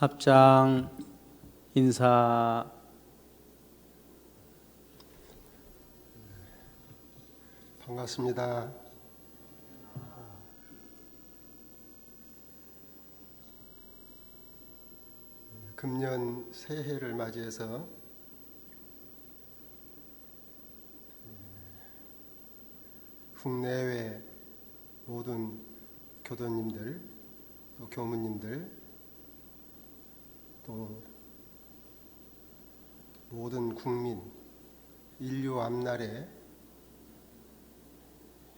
합장 인사 반갑습니다. 금년 새해를 맞이해서 국내외 모든 교도님들 또 교무님들 또 모든 국민 인류 앞날에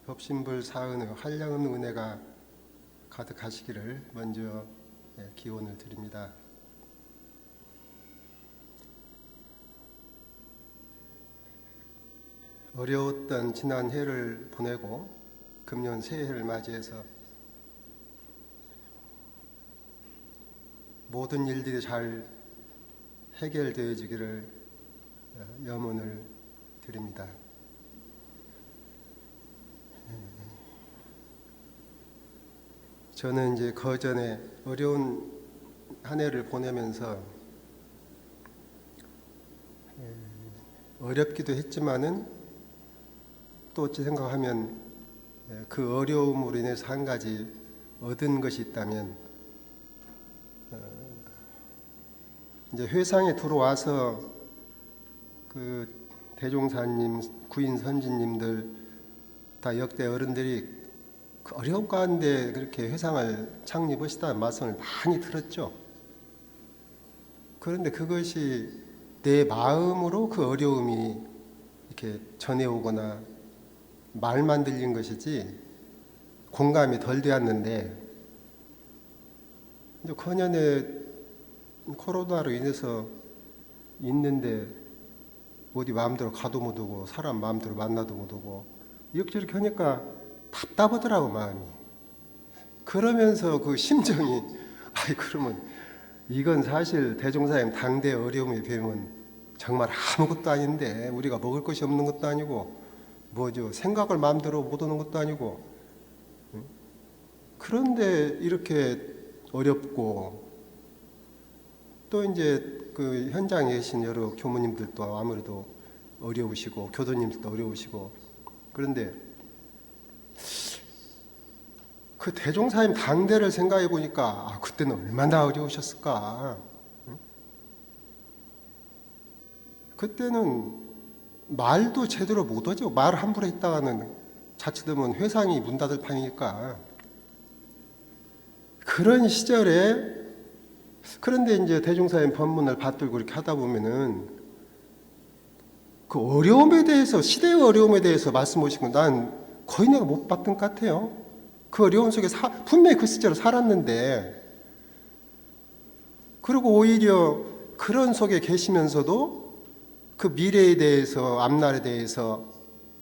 법신불 사은의 한량은 은혜가 가득하시기를 먼저 예, 기원을 드립니다. 어려웠던 지난 해를 보내고 금년 새해를 맞이해서 모든 일들이 잘 해결되어지기를 어, 염원을 드립니다. 저는 이제 그 전에 어려운 한 해를 보내면서 에, 어렵기도 했지만은 또 어찌 생각하면 에, 그 어려움으로 인해서 한 가지 얻은 것이 있다면 이제 회상에 들어와서 그 대종사님, 구인 선진님들 다 역대 어른들이 그 어려움 가운데 그렇게 회상을 창립하시다는 말씀을 많이 들었죠. 그런데 그것이 내 마음으로 그 어려움이 이렇게 전해오거나 말만 들린 것이지 공감이 덜 되었는데 이제 그년에 코로나로 인해서 있는데 어디 마음대로 가도 못 오고 사람 마음대로 만나도 못 오고 이렇게 하니까 답답하더라고 마음이. 그러면서 그 심정이 아이 그러면 이건 사실 대종사님 당대 어려움에 비하면 정말 아무것도 아닌데 우리가 먹을 것이 없는 것도 아니고 뭐죠 생각을 마음대로 못 오는 것도 아니고 응? 그런데 이렇게 어렵고 또 이제 그 현장에 계신 여러 교무님들도 아무래도 어려우시고 교도님들도 어려우시고 그런데 그 대종사님 당대를 생각해 보니까 아, 그때는 얼마나 어려우셨을까. 응? 그때는 말도 제대로 못하죠. 말 함부로 했다가는 자칫하면 회상이 문 닫을 판이니까. 그런 시절에 그런데 이제 대종사님 법문을 받들고 이렇게 하다 보면은 그 어려움에 대해서 시대의 어려움에 대해서 말씀하신 건난 거의 내가 못 봤던 것 같아요. 그 어려움 속에 사, 분명히 그 시절을 살았는데 그리고 오히려 그런 속에 계시면서도 그 미래에 대해서 앞날에 대해서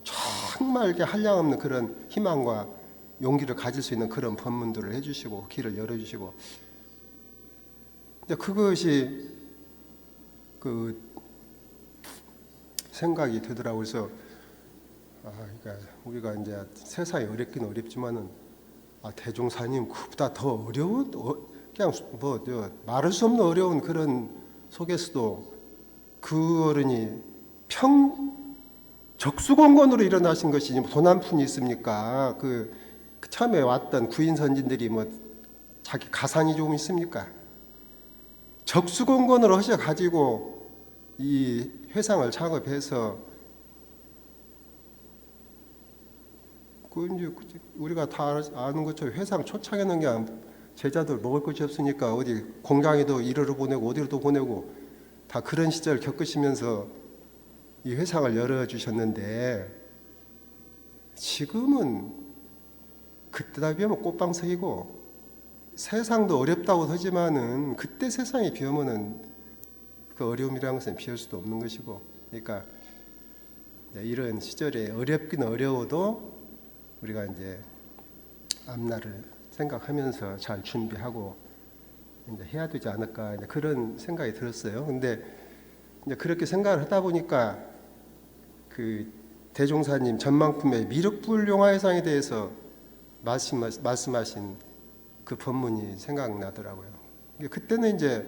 정말 한량없는 그런 희망과 용기를 가질 수 있는 그런 법문들을 해주시고 길을 열어주시고 그것이 그 생각이 되더라고요. 그래서 아, 그러니까 우리가 이제 세상이 어렵긴 어렵지만은 아, 대종사님 그보다 더 어려운 어, 그냥 뭐 저, 말할 수 없는 어려운 그런 속에서도 그 어른이 평 적수공건으로 일어나신 것이 돈한 푼이 있습니까? 그, 그 처음에 왔던 구인 선진들이 뭐 자기 가산이 좀 있습니까? 적수공건으로 하셔 가지고 이 회상을 작업해서 그 이제 우리가 다 아는 것처럼 회상 초창에는 그냥 제자들 먹을 것이 없으니까 어디 공장에도 일하러 보내고 어디로도 보내고 다 그런 시절 겪으시면서 이 회상을 열어 주셨는데 지금은 그때다 비하면 꽃방석이고 세상도 어렵다고 하지만은 그때 세상이 비하면은 그 어려움이라는 것은 비할 수도 없는 것이고 그러니까 이런 시절에 어렵긴 어려워도 우리가 이제 앞날을 생각하면서 잘 준비하고 이제 해야 되지 않을까 그런 생각이 들었어요. 근데 이제 그렇게 생각을 하다 보니까 그 대종사님 전망품의 미륵불 용화회상에 대해서 말씀, 말씀하신 그 법문이 생각나더라고요. 그때는 이제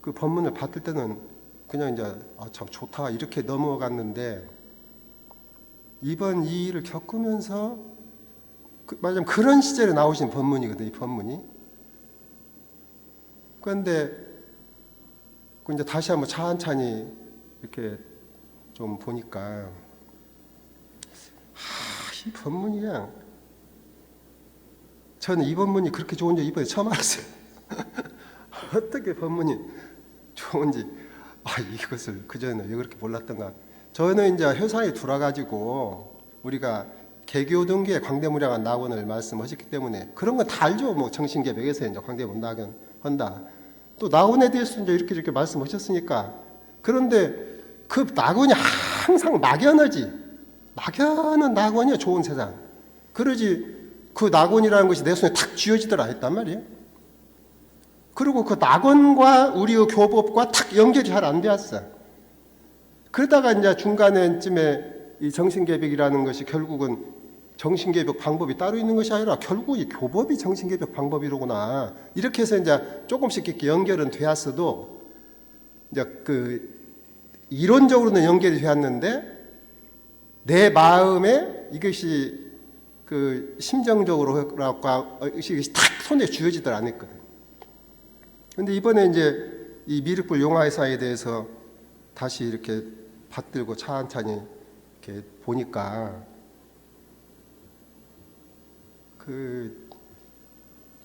그 법문을 받을 때는 그냥 이제 아 참 좋다 이렇게 넘어갔는데 이번 이 일을 겪으면서 그, 말하자면 그런 시절에 나오신 법문이거든요. 이 법문이. 그런데 그 이제 다시 한번 찬찬히 이렇게 좀 보니까 아, 이 법문이 그냥 저는 이 법문이 그렇게 좋은지 이번에 처음 알았어요. 어떻게 법문이 좋은지 아 이것을 그 전에 왜 그렇게 몰랐던가. 저는 이제 회사에 들어가지고 우리가 개교 등기에 광대무량한 낙원을 말씀하셨기 때문에 그런 건 다 알죠. 뭐 정신개벽에서 이제 광대문 낙원 한다. 또 낙원에 대해서 이제 이렇게 이렇게 말씀하셨으니까 그런데 그 낙원이 항상 막연하지 막연한 낙원이야 좋은 세상. 그러지 그 낙원이라는 것이 내 손에 탁 쥐어지더라 했단 말이에요. 그리고 그 낙원과 우리의 교법과 탁 연결이 잘 안 되었어. 그러다가 이제 중간에쯤에 이 정신개벽이라는 것이 결국은 정신개벽 방법이 따로 있는 것이 아니라 결국 이 교법이 정신개벽 방법이로구나. 이렇게 해서 이제 조금씩 이렇게 연결은 되었어도 이제 그 이론적으로는 연결이 되었는데 내 마음에 이것이 그 심정적으로가 이것이 탁 손에 쥐어지들 않았거든. 근데 이번에 이제 이 미륵불 용화회사에 대해서 다시 이렇게 받들고 찬찬히 이렇게 보니까 그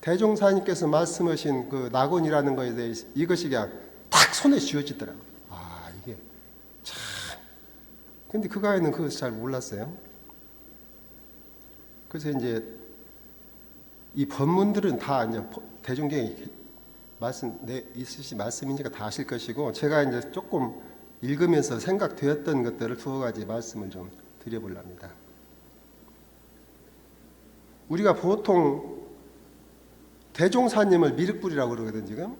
대종사님께서 말씀하신 그 낙원이라는 것에 대해서 이것이 그냥 탁 손에 쥐어지더라고요. 아 이게 참. 근데 그 가에는 그것을 잘 몰랐어요. 그래서 이제 이 법문들은 다 이제 대중경이 말씀 내 있으신 말씀이니까 다 아실 것이고 제가 이제 조금 읽으면서 생각되었던 것들을 두어 가지 말씀을 좀 드려보랍니다. 우리가 보통 대종사님을 미륵불이라고 그러거든 지금.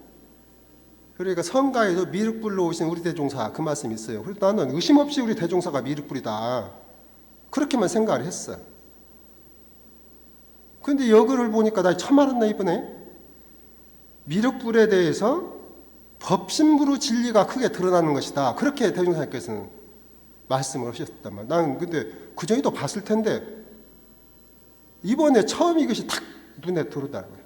그러니까 성가에도 미륵불로 오신 우리 대종사 그 말씀이 있어요. 그래서 나는 의심 없이 우리 대종사가 미륵불이다. 그렇게만 생각을 했어. 근데 여기를 보니까 나 처음 알았네 이번에. 미륵불에 대해서 법신부로 진리가 크게 드러나는 것이다. 그렇게 대종사님께서는 말씀을 하셨단 말이야. 나는 근데 그 전에도 봤을 텐데 이번에 처음 이것이 탁 눈에 들어오더라고요.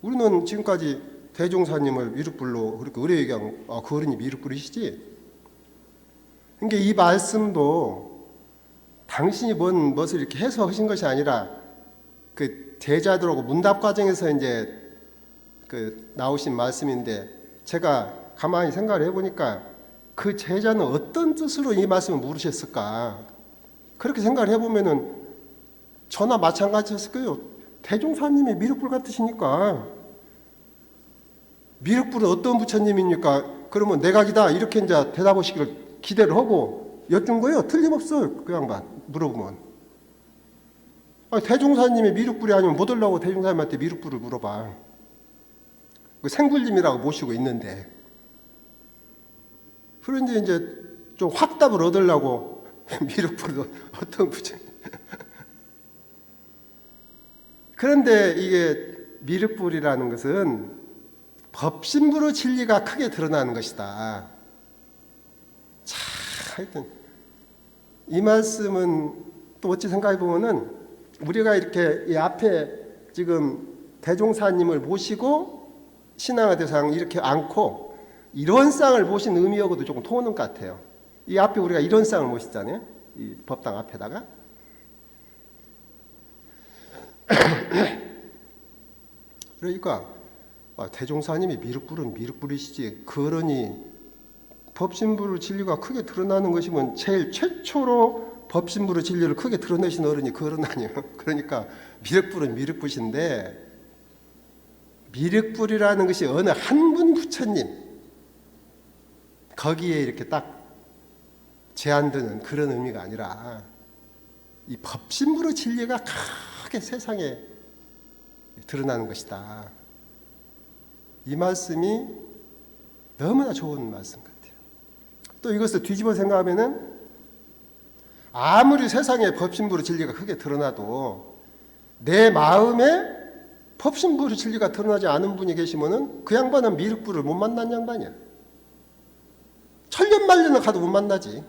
우리는 지금까지 대종사님을 미륵불로 그렇게 의뢰 얘기하면 아, 그 어른이 미륵불이시지. 그러니까 이 말씀도 당신이 뭔 것을 이렇게 해석하신 것이 아니라 그 제자들하고 문답 과정에서 이제 그 나오신 말씀인데 제가 가만히 생각을 해보니까 그 제자는 어떤 뜻으로 이 말씀을 물으셨을까 그렇게 생각을 해보면은 저나 마찬가지였을 거예요. 대종사님이 미륵불 같으시니까 미륵불은 어떤 부처님입니까? 그러면 내각이다 이렇게 이제 대답하시기를 기대를 하고 여쭌 거예요. 틀림없어요. 그 양반 물어보면. 아니, 대종사님이 미륵불이 아니면 못 올라고 대종사님한테 미륵불을 물어봐. 그 생불님이라고 모시고 있는데. 그런데 이제 좀 확답을 얻으려고 미륵불도 어떤 부처님. 그런데 이게 미륵불이라는 것은 법신부로 진리가 크게 드러나는 것이다. 자, 하여튼 이 말씀은 또 어찌 생각해 보면은 우리가 이렇게 이 앞에 지금 대종사님을 모시고 신앙의 대상 이렇게 안고 이런 쌍을 모신 의미하고도 조금 통하는 것 같아요. 이 앞에 우리가 이런 쌍을 모시잖아요. 이 법당 앞에다가. 그러니까 아, 대종사님이 미륵불은 미륵불이시지 그러니 법신부를 진리가 크게 드러나는 것이면 제일 최초로 법신부를 진리를 크게 드러내신 어른이 그 어른 아니에요. 그러니까 미륵불은 미륵불인데 미륵불이라는 것이 어느 한 분 부처님 거기에 이렇게 딱 제한되는 그런 의미가 아니라 이 법신부로 진리가 크게 세상에 드러나는 것이다. 이 말씀이 너무나 좋은 말씀 같아요. 또 이것을 뒤집어 생각하면은 아무리 세상에 법신부로 진리가 크게 드러나도 내 마음에 법신불의 진리가 드러나지 않은 분이 계시면은 그 양반은 미륵불을 못 만난 양반이야. 천년 만년을 가도 못 만나지.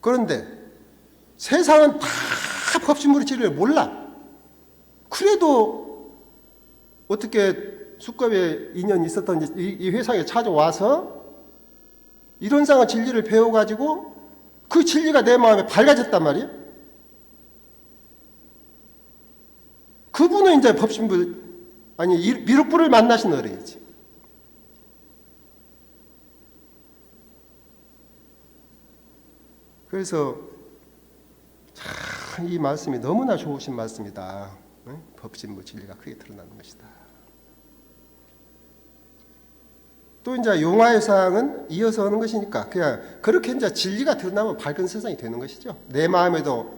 그런데 세상은 다 법신불의 진리를 몰라. 그래도 어떻게 숙급에 인연이 있었던 이, 이 회상에 찾아와서 이런 상의 진리를 배워가지고 그 진리가 내 마음에 밝아졌단 말이야. 그분은 이제 법신불 아니 이- 미륵불을 만나신 어른이지. 그래서 참 이 말씀이 너무나 좋으신 말씀이다. 응? 법신부 진리가 크게 드러나는 것이다. 또 이제 용화의 사항은 이어서 하는 것이니까 그냥 그렇게 이제 진리가 드러나면 밝은 세상이 되는 것이죠. 내 마음에도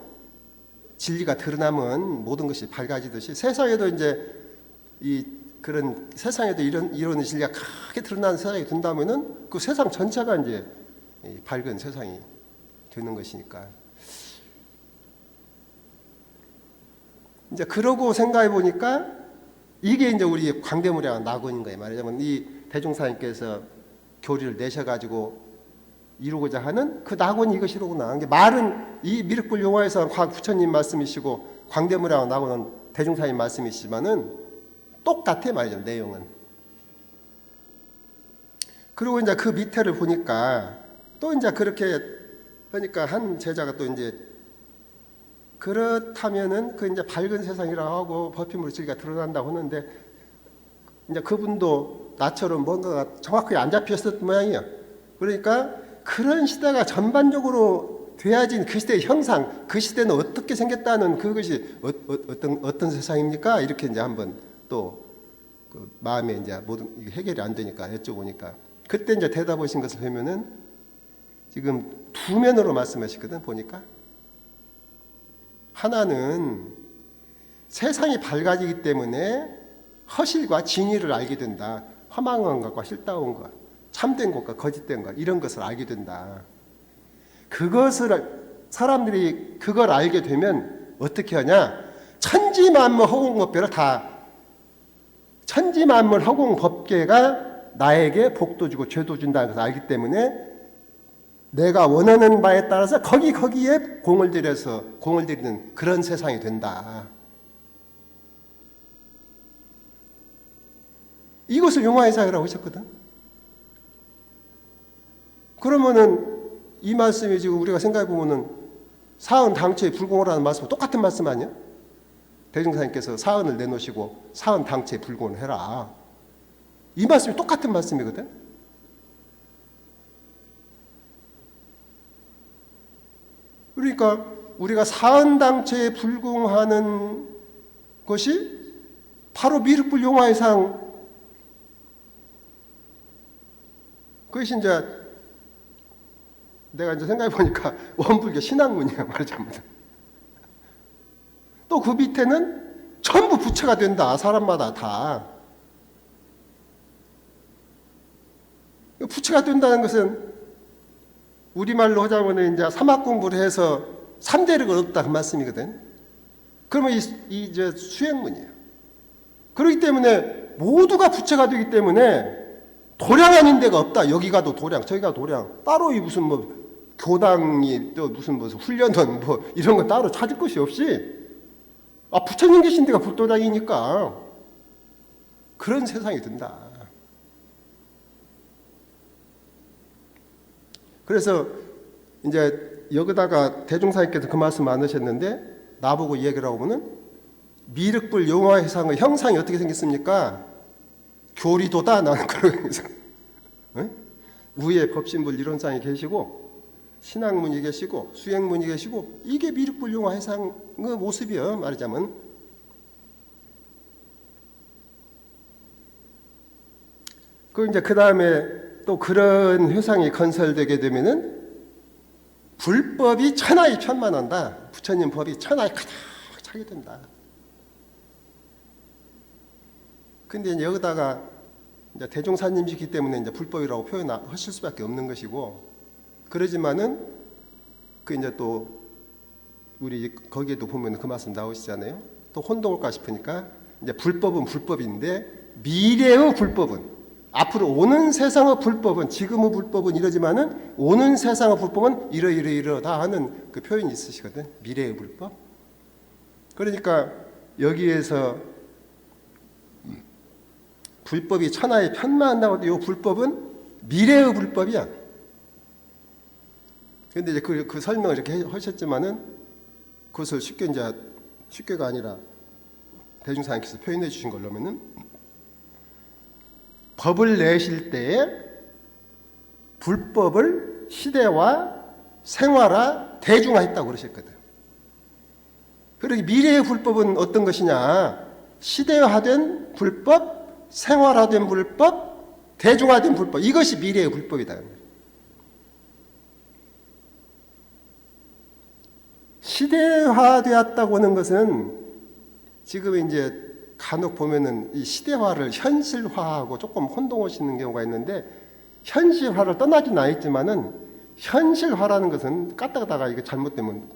진리가 드러나면 모든 것이 밝아지듯이 세상에도 이제 이 그런 세상에도 이런 이런 진리가 크게 드러나는 세상이 된다면은 그 세상 전체가 이제 이 밝은 세상이 되는 것이니까 이제 그러고 생각해 보니까 이게 이제 우리 광대무량 낙원인 거예요. 말하자면 이 대종사님께서 교리를 내셔가지고 이루고자 하는 그 낙원이 이것이로구나. 말은 이 미륵불 용화에서 곽 부처님 말씀이시고 광대무량 낙원은 대종사님 말씀이시지만은 똑같아 말이죠 내용은. 그리고 이제 그 밑에를 보니까 또 이제 그렇게 하니까 한 제자가 또 이제 그렇다면은 그 이제 밝은 세상이라고 하고 버핏물 진리가 드러난다고 하는데 이제 그분도 나처럼 뭔가가 정확하게 안 잡혔을 모양이에요. 그러니까 그런 시대가 전반적으로 돼야지 그 시대의 형상, 그 시대는 어떻게 생겼다는 그것이 어, 떤 어떤 세상입니까? 이렇게 이제 한번 또 그 마음에 이제 모든 해결이 안 되니까 여쭤보니까 그때 이제 대답하신 것을 보면은 지금 두 면으로 말씀하시거든 보니까 하나는 세상이 밝아지기 때문에 허실과 진리를 알게 된다. 허망한 것과 실다운 것, 참된 것과 거짓된 것 이런 것을 알게 된다. 그것을 사람들이 그걸 알게 되면 어떻게 하냐? 천지만물 허공법계를 다 천지만물 허공법계가 나에게 복도 주고 죄도 준다는 것을 알기 때문에 내가 원하는 바에 따라서 거기 거기에 공을 들여서 공을 들이는 그런 세상이 된다. 이것을 용화의 사회라고 하셨거든. 그러면은 이 말씀이 지금 우리가 생각해 보면은 사은 당초에 불공하라는 말씀 똑같은 말씀 아니야? 대중사님께서 사은을 내놓으시고 사은 당초에 불공을 해라. 이 말씀이 똑같은 말씀이거든. 그러니까 우리가 사은 당체에 불공하는 것이 바로 미륵불 용화의 상 그것이 이제 내가 이제 생각해 보니까 원불교 신앙문이야 말하자면 또 그 밑에는 전부 부처가 된다 사람마다 다 부처가 된다는 것은 우리말로 하자면 이제 사막 공부를 해서 삼대력을 얻다 그 말씀이거든. 그러면 이, 이 이제 수행문이에요. 그렇기 때문에 모두가 부처가 되기 때문에 도량 아닌 데가 없다. 여기 가도 도량, 저기 가도 도량. 따로 이 무슨 뭐 교당이 또 무슨 무슨 훈련원 뭐 이런 거 따로 찾을 것이 없이 아 부처님 계신 데가 불도량이니까 그런 세상이 된다. 그래서 이제 여기다가 대종사님께서 그 말씀 안 하셨는데 나보고 얘기를 하고는 미륵불 용화해상의 형상이 어떻게 생겼습니까? 교리도다 나는 그러면서 응? 위에 법신불 이론상이 계시고 신학문이 계시고 수행문이 계시고 이게 미륵불 용화 해상의 모습이요 말하자면 그 이제 그 다음에 또 그런 회상이 건설되게 되면은 불법이 천하에 편만한다. 부처님 법이 천하에 가득 차게 된다. 근데 여기다가 이제 대종사님이기 때문에 이제 불법이라고 표현하실 수밖에 없는 것이고 그러지만은 그 이제 또 우리 거기에도 보면 그 말씀 나오시잖아요. 또 혼동할까 싶으니까 이제 불법은 불법인데 미래의 불법은 앞으로 오는 세상의 불법은 지금의 불법은 이러지만은 오는 세상의 불법은 이러 이러 이러다 하는 그 표현이 있으시거든. 미래의 불법. 그러니까 여기에서 불법이 천하에 편만한다고 이 불법은 미래의 불법이야. 근데 이제 그, 그 설명을 이렇게 해- 하셨지만은 그것을 쉽게 이제 쉽게가 아니라 대중사님께서 표현해 주신 걸로면은 법을 내실 때에 불법을 시대와 생활화 대중화했다고 그러셨거든. 그러기 미래의 불법은 어떤 것이냐? 시대화된 불법, 생활화된 불법, 대중화된 불법 이것이 미래의 불법이다. 시대화되었다고 하는 것은 지금 이제 간혹 보면은 이 시대화를 현실화하고 조금 혼동하시는 경우가 있는데 현실화를 떠나진 않았지만은 현실화라는 것은 까딱하다가 이게 잘못되면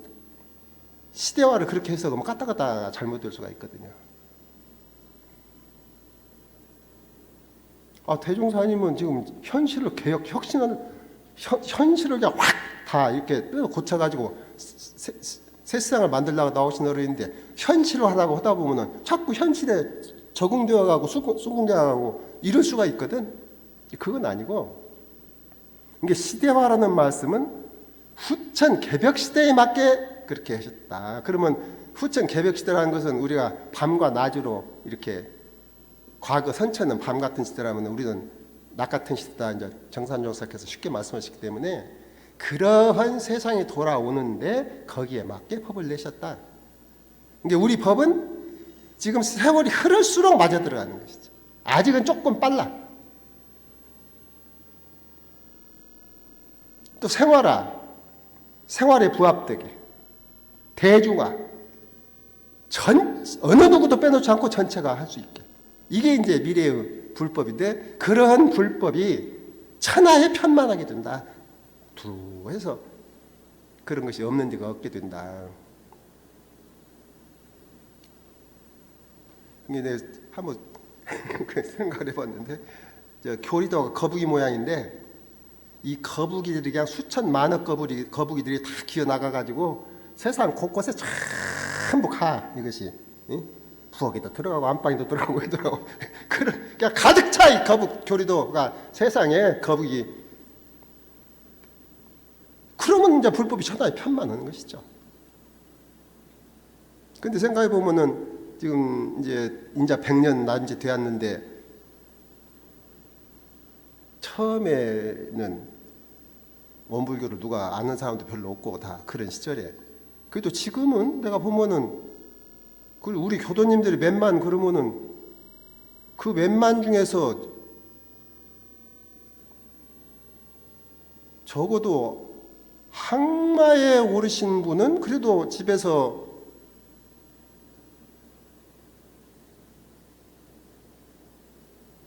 시대화를 그렇게 해석하면 까딱하다가 잘못될 수가 있거든요. 아 대종사님은 지금 현실을 개혁 혁신하는 현, 현실을 그냥 확 다 이렇게 고쳐가지고 새, 새- 새 세상을 만들려고 나오신 어른인데 현실화라고 하다 보면은 자꾸 현실에 적응되어 가고 수긍되어 가고 이럴 수가 있거든. 그건 아니고 이게 시대화라는 말씀은 후천 개벽 시대에 맞게 그렇게 하셨다. 그러면 후천 개벽 시대라는 것은 우리가 밤과 낮으로 이렇게 과거 선천은 밤 같은 시대라면 우리는 낮 같은 시대다 이제 정산조사께서 쉽게 말씀하시기 때문에 그러한 세상이 돌아오는데 거기에 맞게 법을 내셨다. 이게 우리 법은 지금 세월이 흐를수록 맞아 들어가는 것이죠. 아직은 조금 빨라. 또 생활화, 생활에 부합되게 대중화, 전 어느 누구도 빼놓지 않고 전체가 할 수 있게. 이게 이제 미래의 불법인데 그러한 불법이 천하에 편만하게 된다. 두 해서 그런 것이 없는 데가 없게 된다. 이게 내 한번 그 생각을 해봤는데 저 교리도가 거북이 모양인데 이 거북이들이 그냥 수천 만억 거북이 거북이들이 다 기어 나가 가지고 세상 곳곳에 전부 가 이것이 응? 부엌에도 들어가고 안방에도 들어가고 왜 들어가고. 그런 그냥 가득 차이 거북 교리도가 세상에 거북이. 그러면 이제 불법이 천하에 편만하는 것이죠. 근데 생각해 보면은 지금 이제 인자 100년 난지 되었는데 처음에는 원불교를 누가 아는 사람도 별로 없고 다 그런 시절에. 그래도 지금은 내가 보면은 그 우리 교도님들이 몇만 그러면은 그 몇만 중에서 적어도 항마에 오르신 분은 그래도 집에서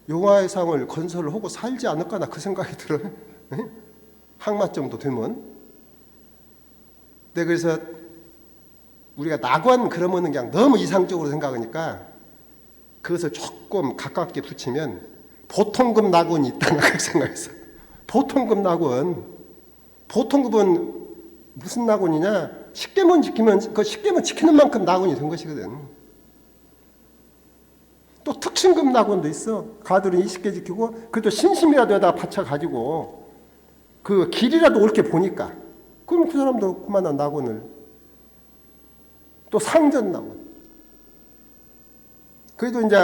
용화의 상을 건설을 하고 살지 않을까 나 그 생각이 들어요. 예? 항마 정도 되면. 네, 그래서 우리가 낙원 그러면은 그냥 너무 이상적으로 생각하니까 그것을 조금 가깝게 붙이면 보통급 낙원이 있다는 그 생각했어요. 보통급 낙원. 보통급은 무슨 낙원이냐? 십계문 지키면 그 십계문 지키는 만큼 낙원이 된 것이거든. 또 특신급 낙원도 있어. 가들은 20개 지키고 그래도 신심이라도 여다 바쳐 가지고 그 길이라도 옳게 보니까 그럼 그 사람도 그만한 낙원을 또 상전 낙원. 그래도 이제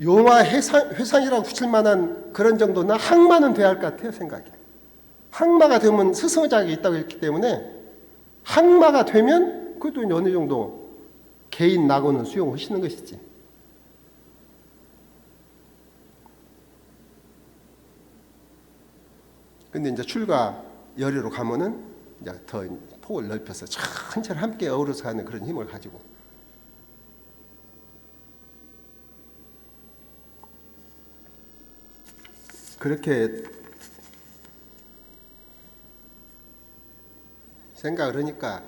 용화 회상, 회상이라고 붙일 만한 그런 정도나 항마는 돼야 할 것 같아요 생각이. 항마가 되면 스승의자가 있다고 했기 때문에 항마가 되면 이제 어느 정도 개인 낙원은 수용하시는 것이지. 근데 이제 출가 열애로 가면은 이제 더 폭을 넓혀서 천천히 함께 어우러서 가는 그런 힘을 가지고. 그렇게 생각을 하니까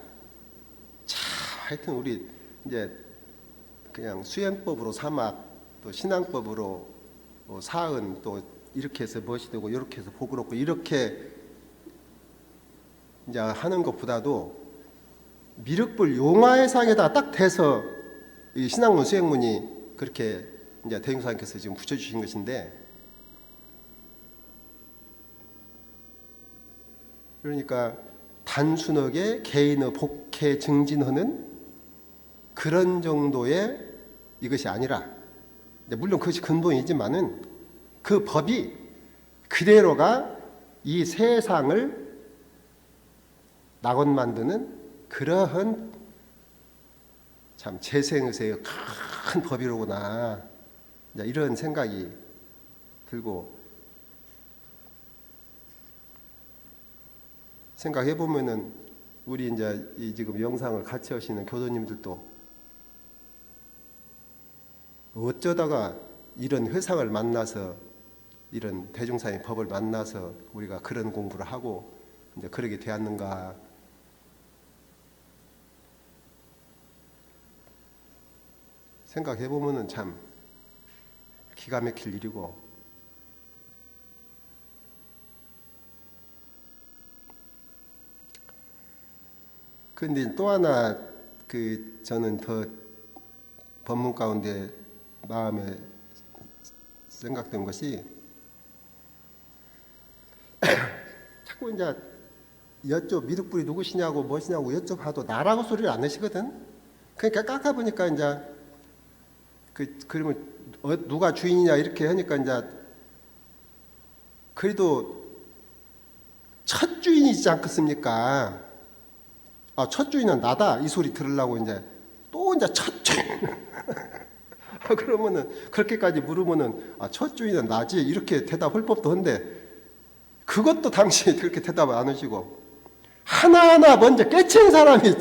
참 하여튼 우리 이제 그냥 수행법으로 사막 또 신앙법으로 뭐 사은 또 이렇게 해서 멋이 되고 이렇게 해서 복을 얻고 이렇게 이제 하는 것보다도 미륵불 용화의 상에다 딱 대서 이 신학문 수행문이 그렇게 이제 대중사님께서 지금 붙여주신 것인데 그러니까 단순하게 개인의 복해 증진하는 그런 정도의 이것이 아니라 물론 그것이 근본이지만은 그 법이 그대로가 이 세상을 낙원 만드는 그러한 참 재생의세의 큰 법이로구나. 이런 생각이 들고 생각해 보면은 우리 이제 이 지금 영상을 같이 하시는 교도님들도 어쩌다가 이런 회상을 만나서 이런 대중사의 법을 만나서 우리가 그런 공부를 하고 이제 그러게 되었는가 생각해 보면은 참 기가 막힐 일이고 근데 또 하나 그 저는 더 법문 가운데 마음에 생각된 것이 자꾸 이제 여쭤 미륵불이 누구시냐고 무엇이냐고 여쭤봐도 나라고 소리를 안 내시거든. 그러니까 깎아 보니까 이제 그 그러면 어, 누가 주인이냐 이렇게 하니까 이제 그래도 첫 주인이지 않겠습니까? 아, 첫 주인은 나다 이 소리 들으려고 이제 또 이제 첫 주인 그러면은 그렇게까지 물으면은 아, 첫 주인은 나지 이렇게 대답할 법도 한데 그것도 당신이 그렇게 대답을 안 하시고 하나하나 먼저 깨친 사람이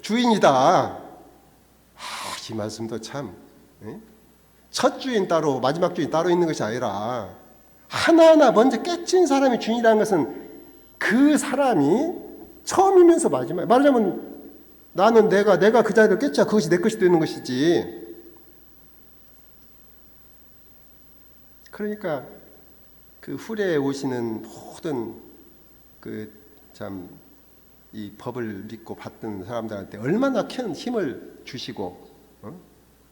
주인이다. 아, 이 말씀도 참. 예? 첫 주인 따로 마지막 주인 따로 있는 것이 아니라 하나하나 먼저 깨친 사람이 주인이라는 것은 그 사람이 처음이면서 마지막 말하자면 나는 내가 내가 그 자리를 깼자 그것이 내 것이 되는 것이지 그러니까 그 후레에 오시는 모든 그 참 이 법을 믿고 받던 사람들한테 얼마나 큰 힘을 주시고 어?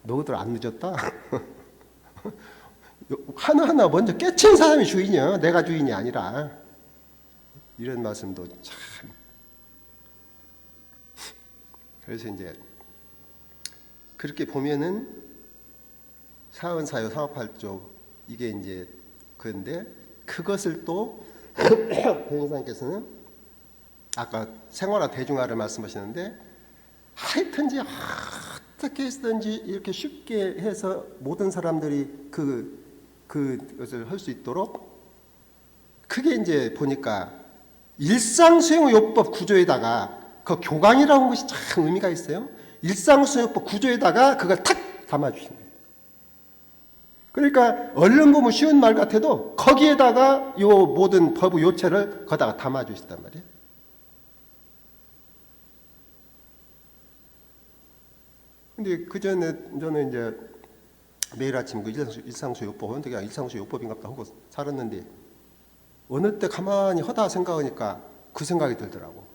너희들 안 늦었다. 하나하나 먼저 깨친 사람이 주인이야. 내가 주인이 아니라. 이런 말씀도 참. 그래서 이제 그렇게 보면은 사은 사요 사업팔조 이게 이제 그런데 그것을 또 대행사님께서는 아까 생활화 대중화를 말씀하시는데 하여튼지 어떻게 해서든지 이렇게 쉽게 해서 모든 사람들이 그 그것을 할 수 있도록 그게 이제 보니까 일상수행요법 구조에다가 그 교강이라고 하는 것이 참 의미가 있어요. 일상수행요법 구조에다가 그걸 탁 담아주신 거예요. 그러니까 얼른 보면 쉬운 말 같아도 거기에다가 요 모든 법의 요체를 거다가 담아주시단 말이에요. 근데 그 전에 저는 이제 매일 아침 그 일상수, 일상수요법 하는데 그냥 일상수요법인가 보다 하고 살았는데 어느 때 가만히 하다 생각하니까 그 생각이 들더라고.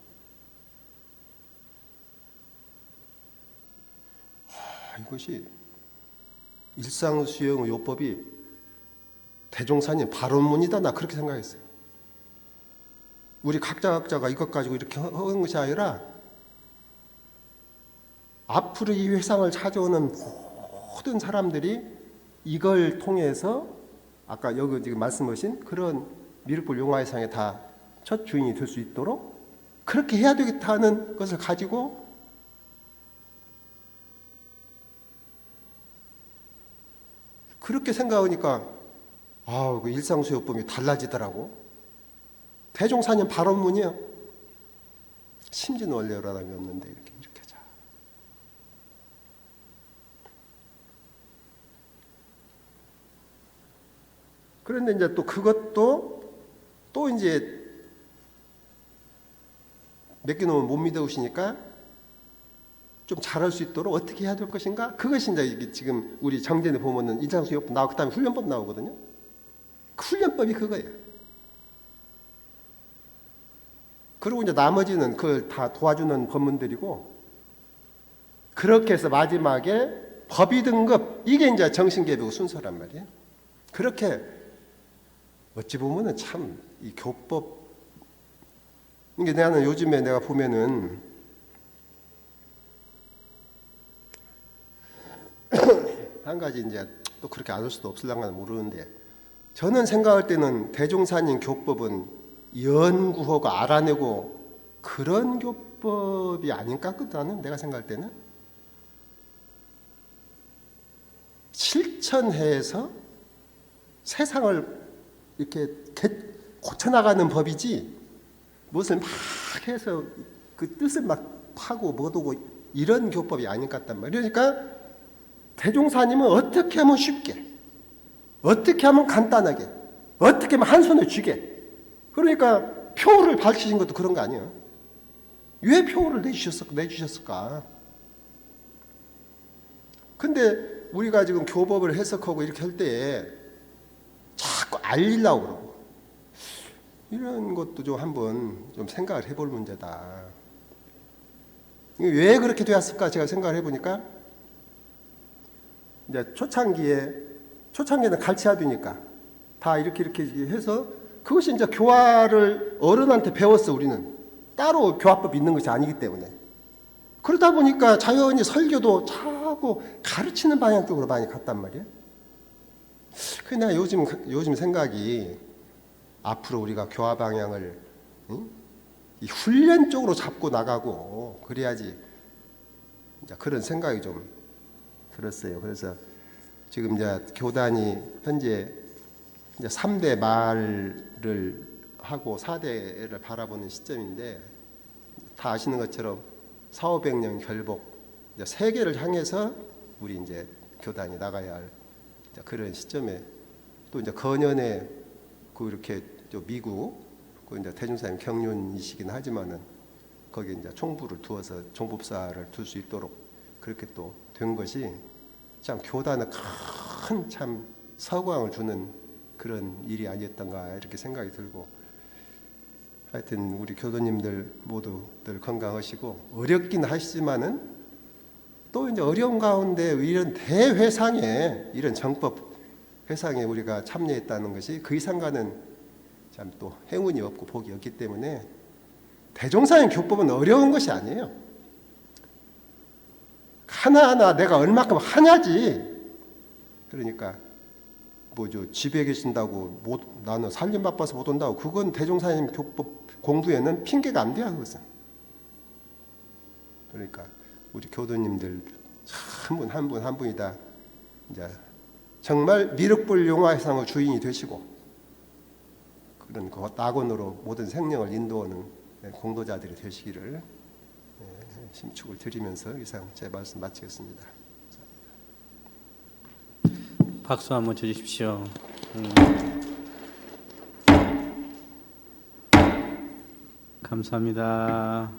아, 이것이 일상수용 요법이 대종사님 발언문이다 나 그렇게 생각했어요. 우리 각자 각자가 이것 가지고 이렇게 하는 것이 아니라 앞으로 이 회상을 찾아오는 모든 사람들이 이걸 통해서 아까 여기 지금 말씀하신 그런 미륵불 용화의 상에 다 첫 주인이 될 수 있도록 그렇게 해야 되겠다는 것을 가지고 그렇게 생각하니까 아, 그 일상수요법이 달라지더라고. 대종사님 발언문이요. 심진 원래라람이 없는데 이렇게 이렇게 자. 그런데 이제 또 그것도 또 이제 몇개 놓으면 못 믿어오시니까 좀 잘할 수 있도록 어떻게 해야 될 것인가? 그것이 이제 이게 지금 우리 정전에 보면은 인상수요법 나오고 그다음에 훈련법 나오거든요. 그 훈련법이 그거예요. 그리고 이제 나머지는 그걸 다 도와주는 법문들이고 그렇게 해서 마지막에 법의 등급 이게 이제 정신개벽 순서란 말이에요. 그렇게 어찌 보면은 참 이 교법 이게 나는 요즘에 내가 보면은 한 가지 이제 또 그렇게 안 할 수도 없을랑가는 모르는데 저는 생각할 때는 대종사님 교법은 연구하고 알아내고 그런 교법이 아닌가 그다는 내가 생각할 때는 실천해서 세상을 이렇게 개- 고쳐나가는 법이지 무슨 막 해서 그 뜻을 막 파고 못오고 이런 교법이 아닌 것 같단 말이에요. 그러니까 대종사님은 어떻게 하면 쉽게, 어떻게 하면 간단하게, 어떻게 하면 한 손에 쥐게. 그러니까 표를 밝히신 것도 그런 거 아니에요. 왜 표를 내주셨을까? 내주셨을까? 근데 우리가 지금 교법을 해석하고 이렇게 할 때에 알리려고 그러고 이런 것도 좀 한번 좀 생각을 해볼 문제다. 왜 그렇게 되었을까 제가 생각을 해보니까 이제 초창기에 초창기에는 되니까 다 이렇게 이렇게 해서 그것이 이제 교화를 어른한테 배웠어 우리는 따로 교화법 있는 것이 아니기 때문에 그러다 보니까 자연히 설교도 자꾸 가르치는 방향 쪽으로 많이 갔단 말이에요. 그냥 요즘 요즘 생각이 앞으로 우리가 교화 방향을 응? 이 훈련 쪽으로 잡고 나가고 그래야지 그런 생각이 좀 들었어요. 그래서 지금 이제 교단이 현재 이제 3대 말을 하고 4대를 바라보는 시점인데 다 아시는 것처럼 사오백년 결복 이제 세계를 향해서 우리 이제 교단이 나가야 할 그런 시점에 또 이제 거년에 그 이렇게 저 미국 그 이제 태중사님 경륜이시긴 하지만은 거기 이제 총부를 두어서 총법사를 둘 수 있도록 그렇게 또 된 것이 참 교단에 큰참 서광을 주는 그런 일이 아니었던가 이렇게 생각이 들고 하여튼 우리 교도님들 모두들 건강하시고 어렵긴 하시지만은 또 이제 어려운 가운데 이런 대회상에 이런 정법 회상에 우리가 참여했다는 것이 그 이상과는 참 또 행운이 없고 복이 없기 때문에 대종사의 교법은 어려운 것이 아니에요. 하나하나 내가 얼마큼 하냐지. 그러니까 뭐죠 집에 계신다고 못 나는 살림 바빠서 못 온다고 그건 대종사님 교법 공부에는 핑계가 안 돼요 그것은. 그러니까 우리 교도님들 한 분 한 분 한 분이다 이제 정말 미륵불 용화회상의 주인이 되시고 그런 그 낙원으로 모든 생명을 인도하는 공도자들이 되시기를 예, 심축을 드리면서 이상 제 말씀 마치겠습니다. 박수 한번 쳐주십시오. 음. 감사합니다.